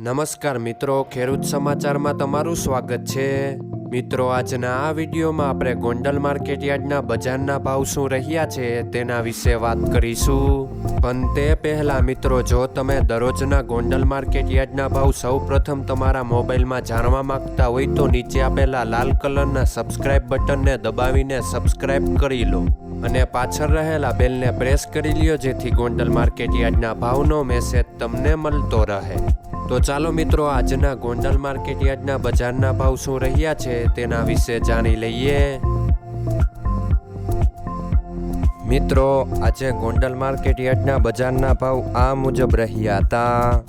નમસ્કાર મિત્રો, ખેડૂત સમાચારમાં તમારું સ્વાગત છે. મિત્રો, આજના આ વિડીયોમાં આપણે ગોંડલ માર્કેટ યાર્ડના બજારના ભાવ શું રહ્યા છે તેના વિશે વાત કરીશું. પણ તે પહેલા મિત્રો, જો તમે દરરોજના ગોંડલ માર્કેટ યાર્ડના ભાવ સૌ પ્રથમ તમારા મોબાઈલમાં જાણવા માંગતા હોય તો નીચે આપેલા લાલ કલરના સબસ્ક્રાઇબ બટનને દબાવીને સબસ્ક્રાઇબ કરી લો. અને પાછળ રહેલા બેલને પ્રેસ કરી લ્યો, જેથી ગોંડલ માર્કેટ યાર્ડના ભાવનો મેસેજ તમને મળતો રહે. તો ચાલો મિત્રો, આજના ગોંડલ માર્કેટ યાર્ડના બજારના ભાવ શું રહ્યા છે તેના વિશે જાણી લઈએ. મિત્રો, આજે ગોંડલ માર્કેટ યાર્ડના બજારના ભાવ આ મુજબ રહ્યા હતા.